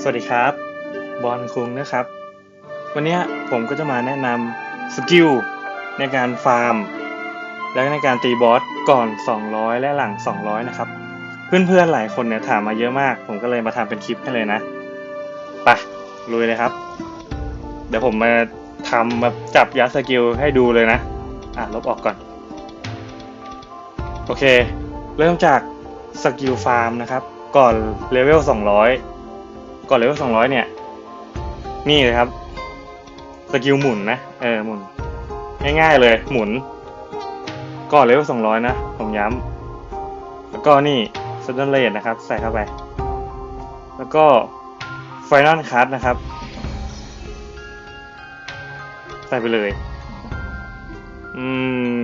สวัสดีครับ บอลคุงนะครับ วันนี้ผมก็จะมาแนะนำสกิลในการฟาร์ม และในการตีบอสก่อน 200 และหลัง 200 นะครับ เพื่อนๆหลายคนเนี่ยถามมาเยอะมาก ผมก็เลยมาทำเป็นคลิปให้เลยนะไปลุยเลยครับ เดี๋ยวผมมาทำมาจับยัดสกิลให้ดูเลยนะ อะลบออกก่อน โอเค เริ่มจากสกิลฟาร์มนะครับ ก่อนเลเวล 200 ก่อนเลเวล200เนี่ย นี่เลยครับ สกิลหมุนนะ เออหมุน ง่ายๆเลยหมุน ก่อนเลเวล200นะ ผมย้ำ แล้วก็นี่ซัดเดนเลดนะครับ ใส่เข้าไป แล้วก็ไฟนอลคัทนะครับ ใส่ไปเลย อืม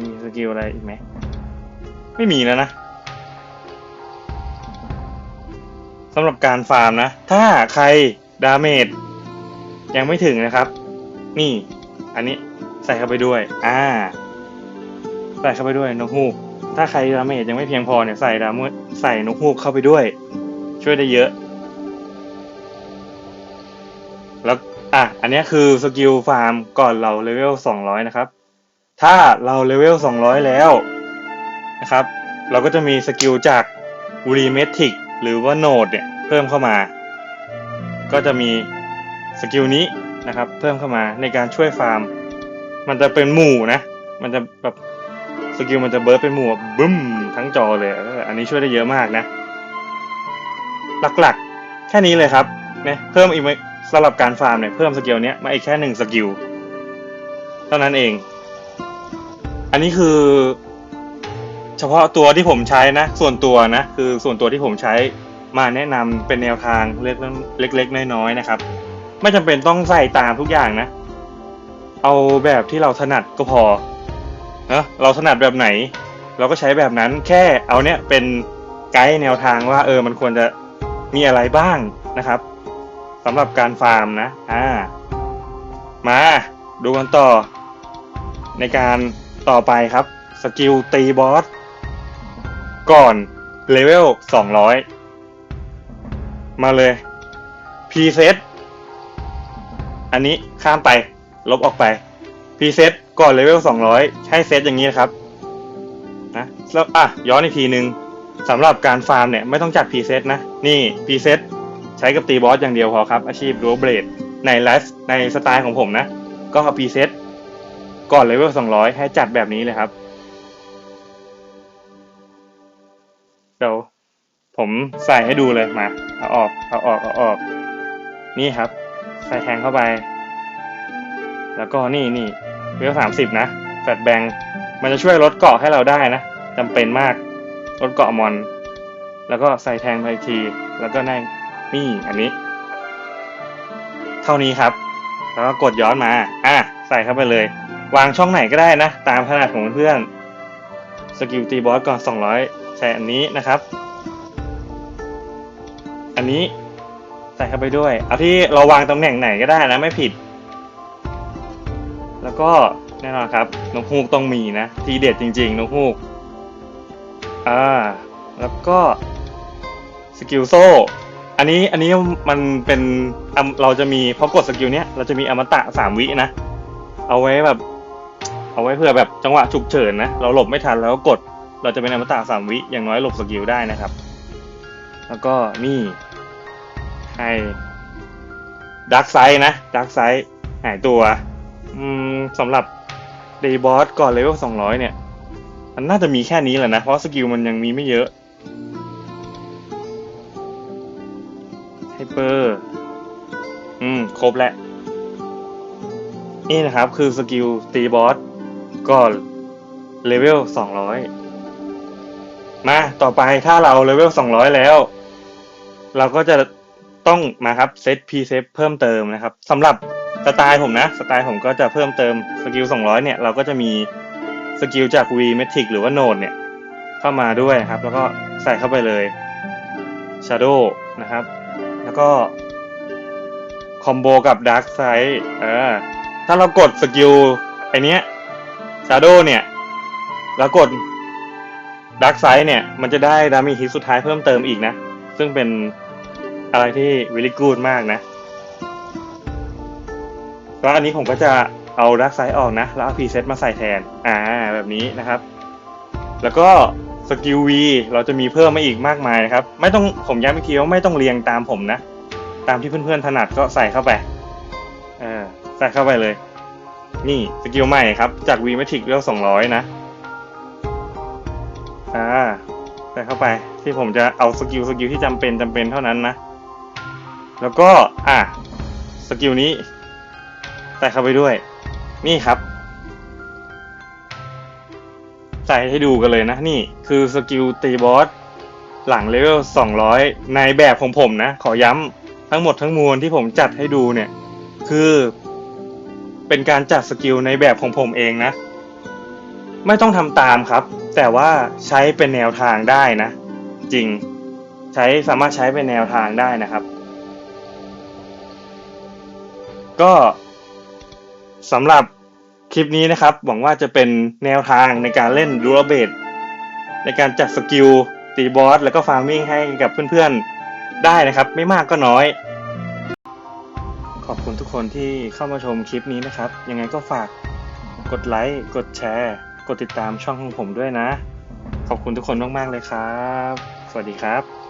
มีสกิลอะไรอีกไหม ไม่มีแล้วนะำหรับการฟาร์มนะ ถ้าใครดาเมจยังไม่ถึงนะครับ นี่ อันนี้ใส่เข้าไปด้วย อ่า ใส่เข้าไปด้วยนกฮูก ถ้าใครดาเมจยังไม่เพียงพอเนี่ยใส่ดามใส่นกฮูกเข้าไปด้วย ช่วยได้เยอะ แล้วอะอันนี้คือสกิลฟาร์มก่อนเราเลเวล200 นะครับ ถ้าเราเลเวล200 แล้วนะครับ เราก็จะมีสกิลจาก w r e m e t i c หรือว่าโนดเนี่ยเพิ่มเข้ามา ก็จะมีสกิลนี้นะครับ เพิ่มเข้ามาในการช่วยฟาร์ม มันจะเป็นหมู่นะ มันจะแบบสกิลมันจะเบิร์ดเป็นหมู่บึ้มทั้งจอเลย อันนี้ช่วยได้เยอะมากนะ หลักๆ แค่นี้เลยครับเนี่ยเพิ่มอีกสำหรับการฟาร์มเนี่ยเพิ่มสกิลเนี้ยมาอีกแค่หนึ่งสกิลเท่านั้นเอง อันนี้คือ เฉพาะตัวที่ผมใช้นะ ส่วนตัวนะ คือส่วนตัวที่ผมใช้มาแนะนำเป็นแนวทางเล็กเล็กๆน้อยๆนะครับ ไม่จำเป็นต้องใส่ตามทุกอย่างนะ เอาแบบที่เราถนัดก็พอนะเราถนัดแบบไหน เราก็ใช้แบบนั้นแค่เอาเนี้ยเป็นไกด์แนวทางว่า เออมันควรจะมีอะไรบ้างนะครับสำหรับการฟาร์มนะอ่ามาดูกันต่อในการต่อไปครับ สกิลตีบอส ก่อนเลเวล200มาเลยพรีเซตอันนี้ข้ามไป ลบออกไปพรีเซตก่อนเลเวล200ใช้เซตอย่างนี้นะครับนะแล้วอะย้อนอีกทีหนึ่งสำหรับการฟาร์มเนี่ยไม่ต้องจัดพรีเซตนะ นี่พรีเซตใช้กับตีบอสอย่างเดียวพอครับ อาชีพดูเบรดในไลฟ์ในสไตล์ของผมนะ ก็พรีเซตก่อนเลเวล200ให้จัดแบบนี้เลยครับ เดี๋ยวผมใส่ให้ดูเลยมาเอาออกเอาออกเอาออก นี่ครับ ใส่แทงเข้าไป แล้วก็นี่นี่เวลสามสิบนะแฟลชแบงมันจะช่วยลดเกาะให้เราได้นะจำเป็นมากลดเกาะมอน แล้วก็ใส่แทงไปอีกที แล้วก็ได้นี่อันนี้ เท่านี้ครับ แล้วก็กดย้อนมาอะใส่เข้าไปเลย วางช่องไหนก็ได้นะ ตามขนาดของเพื่อนสกิลตีบอสก่อน200 ใช้อันนี้นะครับ อันนี้ใส่เข้าไปด้วย เอาที่เราวางตำแหน่งไหนก็ได้นะไม่ผิด แล้วก็แน่นอนครับนกฮูกต้องมีนะ ทีเด็ดจริงๆนกฮูกอ่าแล้วก็สกิลโซ่อันนี้อันนี้มันเป็นอะเราจะมีพอกดสกิลเนี้ยเราจะมีอมตะสามวินะ เอาไว้แบบ เอาไว้เพื่อแบบจังหวะฉุกเฉินนะ เราหลบไม่ทันแล้วก็กด เราจะเป็นอมตะสามวิอย่างน้อยหลบสกิลได้นะครับ แล้วก็นี่ให้ดักไซด์นะดักไซด์หายตัวอืมสำหรับเดย์บอสก่อนเลเวล200 เนี่ย มันน่าจะมีแค่นี้แหละนะ เพราะสกิลมันยังมีไม่เยอะไฮเปอร์ อืม ครบแล้ว นี่นะครับคือสกิลตีบอสก่อนเลเวล200 มาต่อไปถ้าเราเลเวล200แล้ว เราก็จะต้องมาครับเซตพีเซฟเพิ่มเติมนะครับสำหรับสไตล์ผมนะ สไตล์ผมก็จะเพิ่มเติมสกิล200เนี่ยเราก็จะมีสกิลจาก V Metric หรือว่า Node เนี่ย เข้ามาด้วยครับ แล้วก็ใส่เข้าไปเลย Shadow นะครับ แล้วก็คอมโบกับ Dark Side เออถ้าเรากดสกิลไอเนี้ย Shadow เนี่ย แล้วกด Dark Side เนี่ย มันจะได้ดามีฮิตสุดท้ายเพิ่มเติมอีกนะ ซึ่งเป็นอะไรที่ very good มากนะก็อันนี้ผมก็จะเอาดักไซด์ออกนะ แล้วเอาพรีเซตมาใส่แทน อ่า แบบนี้นะครับ แล้วก็สกิล V เราจะมีเพิ่มมาอีกมากมายนะครับ ไม่ต้องผมย้ำอีกทีว่าไม่ต้องเรียงตามผมนะ ตามที่เพื่อนๆถนัดก็ใส่เข้าไปเออใส่เข้าไปเลย นี่สกิลใหม่ครับ จาก V Matrix เรียก200นะ อ่าใส่เข้าไปที่ผมจะเอาสกิลสกิลที่จำเป็นจำเป็นเท่านั้นนะ แล้วก็อะสกิลนี้ใส่เข้าไปด้วย นี่ครับ ใส่ให้ดูกันเลยนะนี่คือสกิลตีบอสหลังเลเวล200 ในแบบของผมนะ ขอย้ำทั้งหมดทั้งมวลที่ผมจัดให้ดูเนี่ย คือเป็นการจัดสกิลในแบบของผมเองนะ ไม่ต้องทำตามครับ แต่ว่าใช้เป็นแนวทางได้นะ จริงใช้สามารถใช้เป็นแนวทางได้นะครับ ก็สำหรับคลิปนี้นะครับ หวังว่าจะเป็นแนวทางในการเล่นดูรเบดในการจัดสกิลตีบอสแล้วก็ฟาร์มิ่งให้กับเพื่อนๆได้นะครับ ไม่มากก็น้อย ขอบคุณทุกคนที่เข้ามาชมคลิปนี้นะครับ ยังไงก็ฝากกดไลค์ กดแชร์ กดติดตามช่องของผมด้วยนะ ขอบคุณทุกคนมาก ๆ เลยครับ สวัสดีครับ